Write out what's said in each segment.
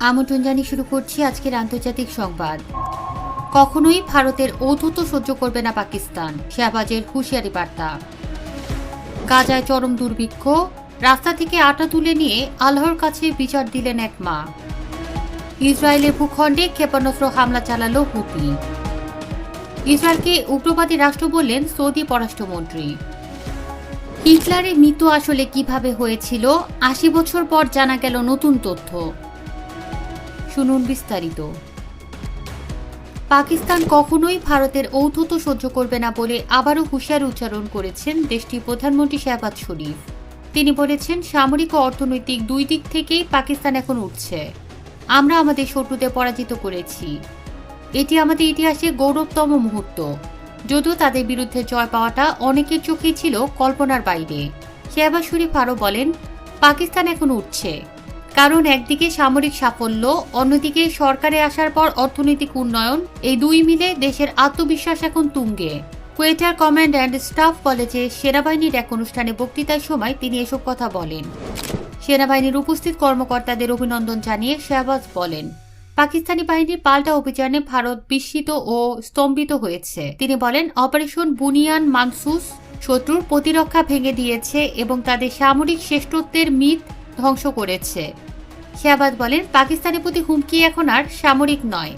আমন্ত্রণ জানিয়ে শুরু করছি আজকের আন্তর্জাতিক সংবাদ। কখনোই ভারতের ঔদ্ধত্য সহ্য করবে না পাকিস্তান, শাহবাজের হুঁশিয়ারি বার্তা। গাজায় চরম দুর্ভিক্ষ, রাস্তা থেকে আটা তুলে নিয়ে আল্লাহর কাছে বিচার দিলেন এক মা। ইসরায়েলের ভূখণ্ডে ক্ষেপণাস্ত্র হামলা চালালো হুতি। ইসরায়েলকে উগ্রবাদী রাষ্ট্র বললেন সৌদি পররাষ্ট্রমন্ত্রী। হিটলারের মৃত্যু আসলে কীভাবে হয়েছিল, আশি বছর পর জানা গেল নতুন তথ্য। শুনুন বিস্তারিত। পাকিস্তান কখনোই ভারতের ঔদ্ধত্য সহ্য করবে না বলে আবারও হুঁশিয়ার উচ্চারণ করেছেন দেশটির প্রধানমন্ত্রী শাহবাজ শরীফ। তিনি বলেছেন, সামরিক ও অর্থনৈতিক দুই দিক থেকেই পাকিস্তান এখন উঠছে। আমরা আমাদের শত্রুদের পরাজিত করেছি। এটি আমাদের ইতিহাসে গৌরবতম মুহূর্ত। যদিও তাদের বিরুদ্ধে জয় পাওয়াটা অনেকের চোখেই ছিল কল্পনার বাইরে। শেহবাজ শরীফ আরও বলেন, পাকিস্তান এখন উঠছে। কারণ একদিকে সামরিক সাফল্য, অন্যদিকে সরকারে আসার পর অর্থনৈতিক উন্নয়ন, এই দুই মিলে দেশের আত্মবিশ্বাস এখন তুঙ্গে। কোয়েটার কমান্ড অ্যান্ড স্টাফ কলেজে সেনাবাহিনীর এক অনুষ্ঠানে বক্তৃতার সময় তিনি এসব কথা বলেন। সেনাবাহিনীর উপস্থিত কর্মকর্তাদের অভিনন্দন জানিয়ে শাহবাজ বলেন, পাকিস্তানি বাহিনীর পাল্টা অভিযানে ভারত বিস্মিত ও স্তম্ভিত হয়েছে। তিনি বলেন, অপারেশন বুনিয়ান মানসুস শত্রুর প্রতিরক্ষা ভেঙে দিয়েছে এবং তাদের সামরিক শ্রেষ্ঠত্বের মিথ ধ্বংস করেছে। শাহবাজ বলেন, পাকিস্তানের প্রতি হুমকি এখন আর সামরিক নয়।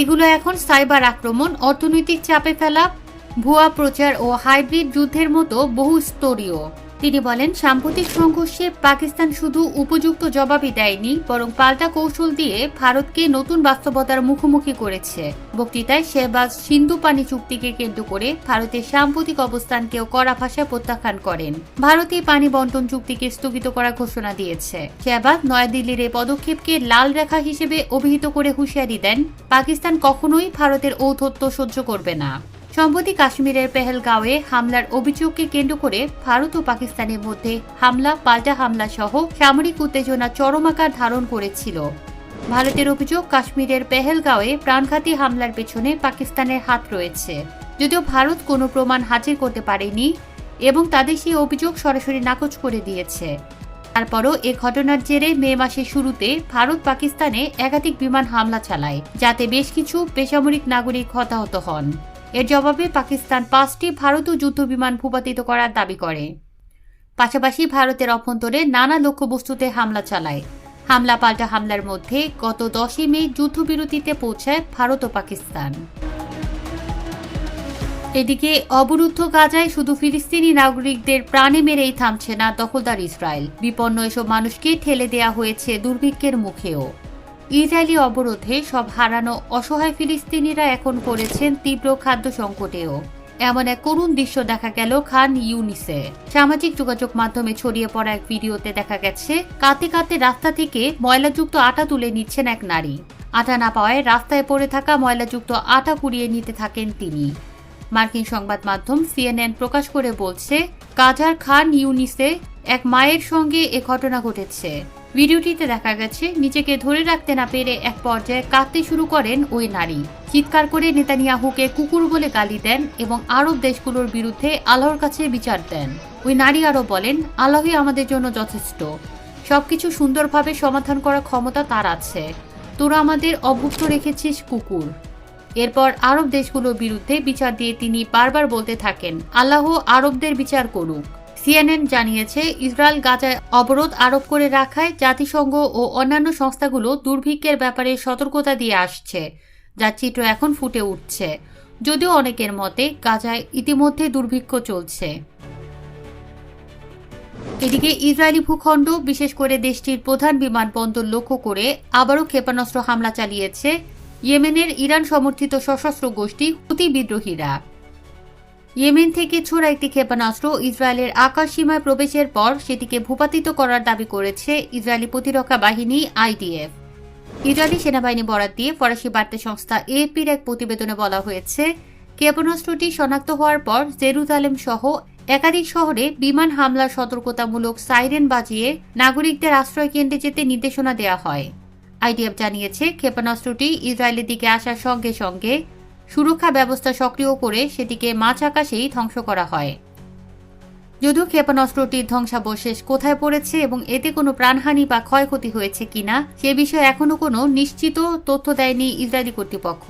এগুলো এখন সাইবার আক্রমণ, অর্থনৈতিক চাপে ফেলা, ভুয়া প্রচার ও হাইব্রিড যুদ্ধের মতো বহু স্তরীয় তিনি বলেন, সাম্প্রতিক সংঘর্ষে পাকিস্তান শুধু উপযুক্ত জবাবই দেয়নি, বরং পাল্টা কৌশল দিয়ে ভারতকে নতুন বাস্তবতার মুখোমুখি করেছে। বক্তৃতায় শেহবাজ সিন্ধু পানি চুক্তিকে কেন্দ্র করে ভারতের সাম্প্রতিক অবস্থানকেও কড়া ভাষায় প্রত্যাখ্যান করেন। ভারত এই পানি বন্টন চুক্তিকে স্থগিত করার ঘোষণা দিয়েছে। শেহবাজ নয়াদিল্লির এই পদক্ষেপকে লাল রেখা হিসেবে অভিহিত করে হুঁশিয়ারি দেন, পাকিস্তান কখনোই ভারতের ঔদ্ধত্য সহ্য করবে না। সম্প্রতি কাশ্মীরের পেহেলগাঁওয়ে হামলার অভিযোগকে কেন্দ্র করে ভারত ও পাকিস্তানের মধ্যে হামলা, পাল্টা হামলা সহ সামরিক উত্তেজনা চরম আকার ধারণ করেছিল। ভারতের অভিযোগ, কাশ্মীরের পেহেলগাঁওয়ে প্রাণঘাতী হামলার পেছনে পাকিস্তানের হাত রয়েছে। যদিও ভারত কোনো প্রমাণ হাজির করতে পারেনি এবং তাদের সেই অভিযোগ সরাসরি নাকচ করে দিয়েছে। তারপরও এ ঘটনার জেরে মে মাসের শুরুতে ভারত পাকিস্তানে একাধিক বিমান হামলা চালায়, যাতে বেশ কিছু বেসামরিক নাগরিক হতাহত হন। এর জবাবে পাকিস্তান পাঁচটি ভারতীয় যুদ্ধ বিমান ভূপাতিত করার দাবি করে। পাশাপাশি ভারতের অভ্যন্তরে নানা লক্ষ্যবস্তুতে হামলা চালায়। হামলা পাল্টা হামলার মধ্যে গত দশই মে যুদ্ধবিরতিতে পৌঁছায় ভারত ও পাকিস্তান। এদিকে অবরুদ্ধ গাজায় শুধু ফিলিস্তিনি নাগরিকদের প্রাণে মেরেই থামছে না দখলদার ইসরায়েল। বিপন্ন এসব মানুষকে ঠেলে দেয়া হয়েছে দুর্ভিক্ষের মুখেও। ইসরায়েলি অবরোধে সব হারানো অসহায় ফিলিস্তিনিরা এখন পড়েছেন তীব্র খাদ্য সংকটেও। এমন এক করুণ দৃশ্য দেখা গেল খান ইউনিসে। সামাজিক যোগাযোগ মাধ্যমে ছড়িয়ে পড়া এক ভিডিওতে দেখা গেছে, কাতে কাতে রাস্তা থেকে ময়লাযুক্ত আটা তুলে নিচ্ছেন এক নারী। আটা না পাওয়ায় রাস্তায় পড়ে থাকা ময়লাযুক্ত আটা কুড়িয়ে নিতে থাকেন তিনি। মার্কিন সংবাদ মাধ্যম সিএনএন প্রকাশ করে বলছে, কাজার খান ইউনিসে এক মায়ের সঙ্গে এ ঘটনা ঘটেছে। ভিডিওটিতে দেখা গেছে, নিজেকে ধরে রাখতে না পেরে এক পর্যায়ে কাঁদতে শুরু করেন ওই নারী। চিৎকার করে নেতানিয়াহুকে কুকুর বলে গালি দেন এবং আরব দেশগুলোর বিরুদ্ধে আল্লাহর কাছে বিচার দেন। ওই নারী আরও বলেন, আল্লাহই আমাদের জন্য যথেষ্ট। সবকিছু সুন্দরভাবে সমাধান করার ক্ষমতা তার আছে। তোরা আমাদের অভুক্ত রেখেছিস কুকুর। এরপর আরব দেশগুলোর বিরুদ্ধে বিচার দিয়ে তিনি বারবার বলতে থাকেন, আল্লাহ আরবদের বিচার করুক। সিএনএন জানিয়েছে, ইসরায়েল গাজায় অবরোধ আরোপ করে রাখায় জাতিসংঘ ও অন্যান্য সংস্থাগুলো দুর্ভিক্ষের ব্যাপারে সতর্কতা দিয়ে আসছে যার চিত্র এখন ফুটে উঠছে। যদিও অনেকের মতে, গাজায় ইতিমধ্যে দুর্ভিক্ষ চলছে। এদিকে ইসরায়েলি ভূখণ্ড, বিশেষ করে দেশটির প্রধান বিমানবন্দর লক্ষ্য করে আবারও ক্ষেপণাস্ত্র হামলা চালিয়েছে ইয়েমেনের ইরান সমর্থিত সশস্ত্র গোষ্ঠী হুতি বিদ্রোহীরা। ইয়েমেন থেকে ছোড়া একটি ক্ষেপণাস্ত্র ইসরায়েলের আকাশ সীমায় প্রবেশের পর সেটিকে ভূপাতিত করার দাবি করেছে ইসরায়েলি প্রতিরক্ষা বাহিনী আইডিএফ। ইসরায়েলি সেনাবাহিনী বরাদ দিয়ে ফরাসি বার্তা সংস্থা এএপির এক প্রতিবেদনে বলা হয়েছে, ক্ষেপণাস্ত্রটি শনাক্ত হওয়ার পর জেরুজালেম সহ একাধিক শহরে বিমান হামলার সতর্কতামূলক সাইরেন বাজিয়ে নাগরিকদের আশ্রয় কেন্দ্রে যেতে নির্দেশনা দেওয়া হয়। আইডিএফ জানিয়েছে, ক্ষেপণাস্ত্রটি ইসরায়েলের দিকে আসার সঙ্গে সঙ্গে সুরক্ষা ব্যবস্থা সক্রিয় করে সেটিকে মাছ আকাশেই ধ্বংস করা হয়। যদিও ক্ষেপণাস্ত্রটির ধ্বংসাবশেষ কোথায় পড়েছে এবং এতে কোনো প্রাণহানি বা ক্ষয়ক্ষতি হয়েছে কিনা, সে বিষয়ে এখনও কোনো নিশ্চিত তথ্য দেয়নি ইসরায়েলি কর্তৃপক্ষ।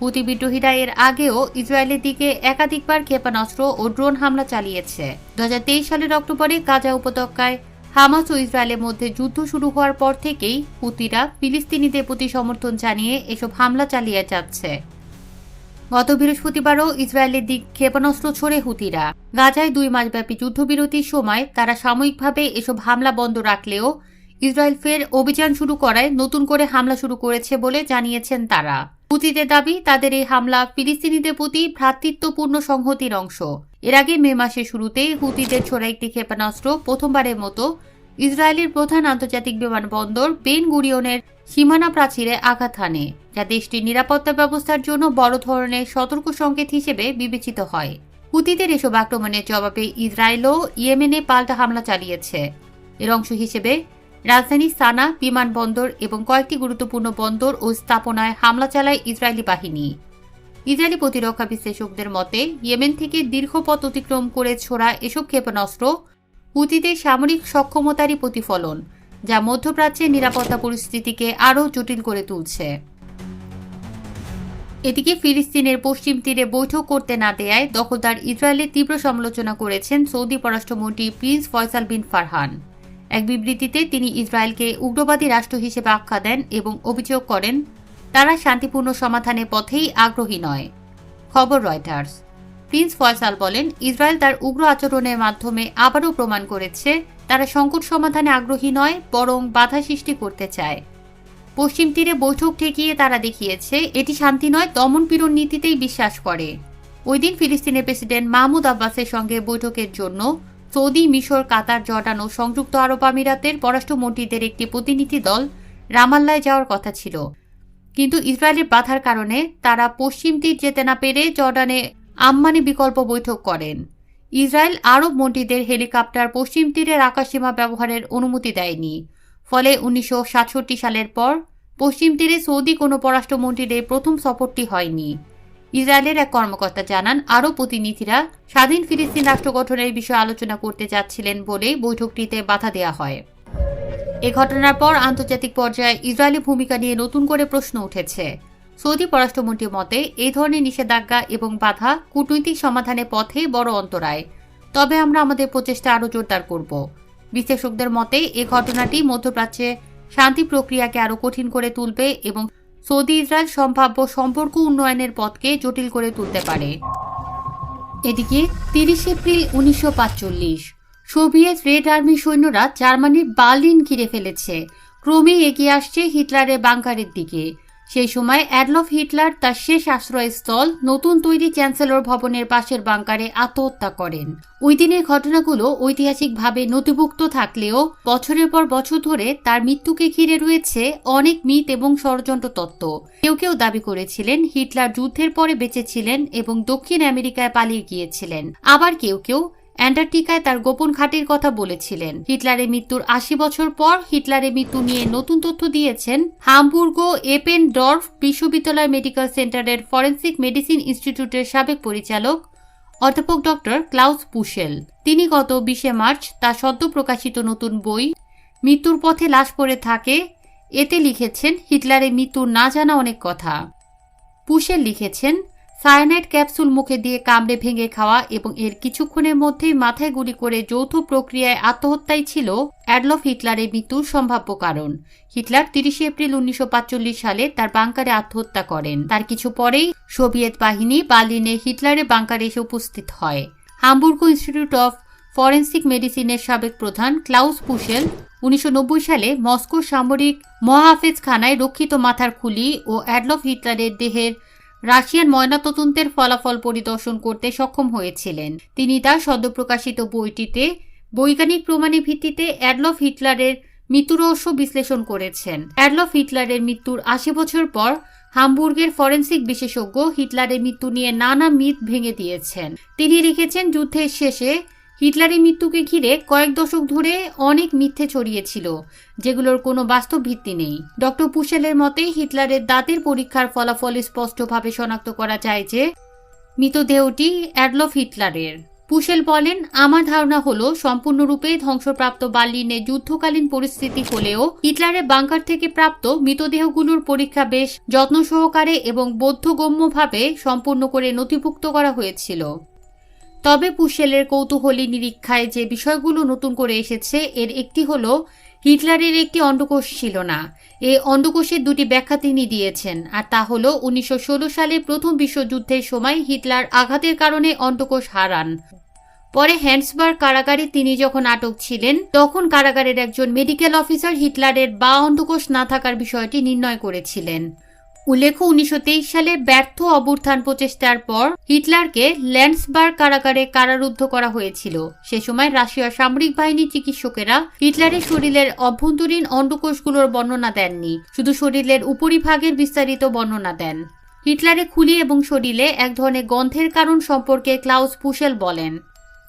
হুতি বিদ্রোহীরা এর আগেও ইসরায়েলের দিকে একাধিকবার ক্ষেপণাস্ত্র ও ড্রোন হামলা চালিয়েছে। দু হাজার তেইশ সালের অক্টোবরে গাজা উপত্যকায় হামাস ও ইসরায়েলের মধ্যে যুদ্ধ শুরু হওয়ার পর থেকেই হুতিরা ফিলিস্তিনিদের প্রতি সমর্থন জানিয়ে এসব হামলা চালিয়ে যাচ্ছে। গত বৃহস্পতিবারও ইসরায়েলের দিক ক্ষেপণাস্ত্র ছড়ে হুতিরা। গাজায় দুই মাসব্যাপী যুদ্ধবিরতির সময় তারা সাময়িকভাবে এসব হামলা বন্ধ রাখলেও ইসরায়েল ফের অভিযান শুরু করায় নতুন করে হামলা শুরু করেছে বলে জানিয়েছেন তারা। হুতিদের দাবি, তাদের এই হামলা ফিলিস্তিনিদের প্রতি ভ্রাতৃত্বপূর্ণ সংহতির অংশ। এর আগে মে মাসের শুরুতেই হুতিদের ছোড়া একটি ক্ষেপণাস্ত্র প্রথমবারের মতো ইসরায়েলের প্রধান আন্তর্জাতিক বিমানবন্দর বেন গুরিয়নের সীমানা প্রাচীরে আঘাত হানে, যা দেশটির নিরাপত্তা ব্যবস্থার জন্য বড় ধরনের সতর্ক সংকেত হিসেবে বিবেচিত হয়। হুতিদের এসব আক্রমণের জবাবে ইসরায়েলও ইয়েমেনে পাল্টা হামলা চালিয়েছে। এর অংশ হিসেবে, রাজধানী সানা বিমানবন্দর এবং কয়েকটি গুরুত্বপূর্ণ বন্দর ও স্থাপনায় হামলা চালায় ইসরায়েলি বাহিনী। ইসরায়েলি প্রতিরক্ষা বিশ্লেষকদের মতে, ইয়েমেন থেকে দীর্ঘ পথ অতিক্রম করে ছোড়া এসব ক্ষেপণাস্ত্র হুতিদের সামরিক সক্ষমতারই প্রতিফলন। যা মধ্যপ্রাচ্যের নিরাপত্তা পরিস্থিতিকে আরও জটিল করে তুলছে। এদিকে ফিলিস্তিনের পশ্চিম তীরে বৈঠক করতে না দেয়ায় দখলদার ইসরায়েলের তীব্র সমালোচনা করেছেন সৌদি পররাষ্ট্রমন্ত্রী প্রিন্স ফয়সাল বিন ফারহান। এক বিবৃতিতে তিনি ইসরায়েলকে উগ্রবাদী রাষ্ট্র হিসেবে আখ্যা দেন এবং অভিযোগ করেন, তারা শান্তিপূর্ণ সমাধানের পথেই আগ্রহী নয়। খবর রয়টার্স। প্রিন্স ফয়সাল বলেন, ইসরায়েল তার উগ্র আচরণের মাধ্যমে আবারও প্রমাণ করেছে তারা সংকট সমাধানে আগ্রহী নয়, বরং বাধা সৃষ্টি করতে চায়। পশ্চিম তীরে বৈঠক ঠেকিয়ে তারা দেখিয়েছে, এটি শান্তি নয়, দমন দমনপীড়ন নীতিতেই বিশ্বাস করে। ওই দিন ফিলিস্তিনের প্রেসিডেন্ট মাহমুদ আব্বাসের সঙ্গে বৈঠকের জন্য সৌদি, মিশর, কাতার, জর্ডান ও সংযুক্ত আরব আমিরাতের পররাষ্ট্রমন্ত্রীদের একটি প্রতিনিধি দল রামাল্লায় যাওয়ার কথা ছিল। কিন্তু ইসরায়েলের বাধার কারণে তারা পশ্চিম তীর যেতে না পেরে জর্ডানে আম্মানি বিকল্প বৈঠক করেন। ইসরায়েল আরব মন্ত্রীদের হেলিকপ্টার পশ্চিম তীরের আকাশসীমা ব্যবহারের অনুমতি দেয়নি। ফলে উনিশশো সাতষট্টি সালের পর পশ্চিম তীরে সৌদি কোনো পররাষ্ট্রমন্ত্রীদের প্রথম সফরটি হয়নি। ইসরায়েলের এক কর্মকর্তা জানান আরও প্রতিনিধিরা স্বাধীন ফিলিস্তিন রাষ্ট্র গঠনের বিষয়ে আলোচনা করতে যাচ্ছিলেন বলেই বৈঠকটিতে বাধা দেওয়া হয়। এ ঘটনার পর আন্তর্জাতিক পর্যায়ে ইসরায়েলি ভূমিকা নিয়ে নতুন করে প্রশ্ন উঠেছে। সৌদি পররাষ্ট্রমন্ত্রীর মতে এই ধরনের নিষেধাজ্ঞা এবং বাধা কূটনৈতিক সমাধানের পথে বড় অন্তরায়। তবে আমরা আমাদের প্রচেষ্টা আরও জোরদার করব। বিশ্লেষকদের মতে, এ ঘটনাটি মধ্যপ্রাচ্যে শান্তি প্রক্রিয়াকে আরও কঠিন করে তুলবে এবং সৌদি ইসরায়েল সম্ভাব্য সম্পর্ক উন্নয়নের পথকে জটিল করে তুলতে পারে। এদিকে, তিরিশ এপ্রিল উনিশশো সোভিয়েত রেড আর্মি সৈন্যরা জার্মানির বার্লিন ঘিরে ফেলেছে। ক্রমেই এগিয়ে আসছে হিটলারের বাংকারের দিকে। সেই সময় অ্যাডলফ হিটলার তার শেষ আশ্রয়স্থল নতুন তৈরি চ্যান্সেলর ভবনের পাশের বাংকারে আত্মহত্যা করেন। ওই দিনের ঘটনাগুলো ঐতিহাসিকভাবে নথিভুক্ত থাকলেও বছরের পর বছর ধরে তার মৃত্যুকে ঘিরে রয়েছে অনেক মিথ এবং ষড়যন্ত্র তত্ত্ব। কেউ কেউ দাবি করেছিলেন হিটলার যুদ্ধের পরে বেঁচেছিলেন এবং দক্ষিণ আমেরিকায় পালিয়ে গিয়েছিলেন। আবার কেউ কেউ অ্যান্টার্কটিকায় তার গোপন খাটের কথা বলেছিলেন। হিটলারের মৃত্যুর আশি বছর পর হিটলারের মৃত্যু নিয়ে নতুন তথ্য দিয়েছেন হামবুর্গো এপেন ডর্ফ বিশ্ববিদ্যালয় মেডিকেল সেন্টারের ফরেন্সিক মেডিসিন ইনস্টিটিউটের সাবেক পরিচালক, অধ্যাপক ডক্টর ক্লাউস পুশেল। তিনি গত বিশে মার্চ তার সদ্য প্রকাশিত নতুন বই, মৃত্যুর পথে লাশ পড়ে থাকে এতে লিখেছেন, হিটলারের মৃত্যুর না জানা অনেক কথা। পুশেল লিখেছেন সায়ানাইড ক্যাপসুল মুখে দিয়ে কামড়ে ভেঙে খাওয়া এবং এর কিছুক্ষণের মধ্যেই মাথায় গুলি করে যৌথ প্রক্রিয়ায় আত্মহত্যাই ছিল অ্যাডলফ হিটলারের মৃত্যুর সম্ভাব্য কারণ। হিটলার তিরিশে এপ্রিল উনিশশো সালে তার বাংকারে আত্মহত্যা করেন। তার কিছু পরেই সোভিয়েত বাহিনী বার্লিনে হিটলারের বাংকারে এসে উপস্থিত হয়। হামবুর্গ ইনস্টিটিউট অফ ফরেন্সিক মেডিসিনের সাবেক প্রধান ক্লাউস পুশেল উনিশশো নব্বই সালে মস্কো সামরিক মহাফেজ খানায় রক্ষিত মাথার খুলি ও অ্যাডলফ হিটলারের দেহের রাশিয়ান ময়নাতদন্তের ফলাফল পরিদর্শন করতে সক্ষম হয়েছিলেন। তিনি তার সদ্যপ্রকাশিত বইটিতে বৈজ্ঞানিক প্রমাণের ভিত্তিতে অ্যাডলফ হিটলারের মৃত্যু রহস্য বিশ্লেষণ করেছেন। অ্যাডলফ হিটলারের মৃত্যুর আশি বছর পর হামবুর্গের ফরেন্সিক বিশেষজ্ঞ হিটলারের মৃত্যু নিয়ে নানা মিথ ভেঙে দিয়েছেন। তিনি লিখেছেন, যুদ্ধের শেষে হিটলারের মৃত্যুকে ঘিরে কয়েক দশক ধরে অনেক মিথ্যে ছড়িয়েছিল, যেগুলোর কোনো বাস্তব ভিত্তি নেই। ডক্টর পুশেলের মতে, হিটলারের দাঁতের পরীক্ষার ফলাফল স্পষ্টভাবে শনাক্ত করা যায় যে, মৃতদেহটি অ্যাডলফ হিটলারের। পুশেল বলেন, আমার ধারণা হলো, সম্পূর্ণরূপে ধ্বংসপ্রাপ্ত বার্লিনে যুদ্ধকালীন পরিস্থিতি হলেও হিটলারের বাংকার থেকে প্রাপ্ত মৃতদেহগুলোর পরীক্ষা বেশ যত্ন সহকারে এবং বৌদ্ধগম্যভাবে সম্পূর্ণ করে নথিভুক্ত করা হয়েছিল। তবে পুশেলের কৌতূহলী নিরীক্ষায় যে বিষয়গুলো নতুন করে এসেছে, এর একটি হল, হিটলারের একটি অন্ডকোষ ছিল না। এই অন্ডকোষের দুটি ব্যাখ্যা তিনি দিয়েছেন, আর তা হল, উনিশশো ষোলো সালে প্রথম বিশ্বযুদ্ধের সময় হিটলার আঘাতের কারণে অন্ডকোষ হারান। পরে হ্যান্ডসবার্গ কারাগারে তিনি যখন আটক ছিলেন, তখন কারাগারের একজন মেডিকেল অফিসার হিটলারের বা অন্ডকোষ না থাকার বিষয়টি নির্ণয় করেছিলেন। উল্লেখ্য, উনিশশো তেইশ সালে ব্যর্থ অভ্যুত্থান প্রচেষ্টার পর হিটলারকে ল্যান্ডসবার্গ কারাগারে কারারুদ্ধ করা হয়েছিল। সে সময় রাশিয়ার সামরিক বাহিনীর চিকিৎসকেরা হিটলারের শরীরের অভ্যন্তরীণ অন্ডকোষগুলোর বর্ণনা দেননি, শুধু শরীরের উপরিভাগের বিস্তারিত বর্ণনা দেন। হিটলারে খুলি এবং শরীরে এক ধরনের গন্ধের কারণ সম্পর্কে ক্লাউস পুশেল বলেন।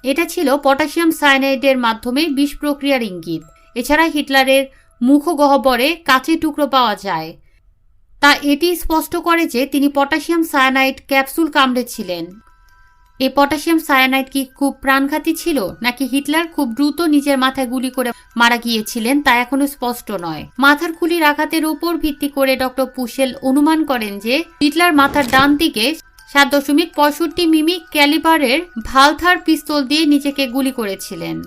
এটা ছিল পটাশিয়াম সায়ানাইডের মাধ্যমে বিষ প্রক্রিয়ার ইঙ্গিত। এছাড়া হিটলারের মুখগহ্বরে কাঁচের টুকরো পাওয়া যায়। তা এটি স্পষ্ট করে যে তিনি পটাশিয়াম সায়ানাইড ক্যাপসুল কামড়েছিলেন এই পটাশিয়াম সায়ানাইড কি খুব প্রাণঘাতী ছিল, নাকি হিটলার খুব দ্রুত নিজের মাথায় গুলি করে মারা গিয়েছিলেন তা এখনও স্পষ্ট নয়। মাথার খুলির আঘাতের উপর ভিত্তি করে ডক্টর পুশেল অনুমান করেন যে হিটলার মাথার ডান দিকে সাত দশমিক পঁয়ষট্টি মিমি ক্যালিবারের ভালথার পিস্তল দিয়ে নিজেকে গুলি করেছিলেন।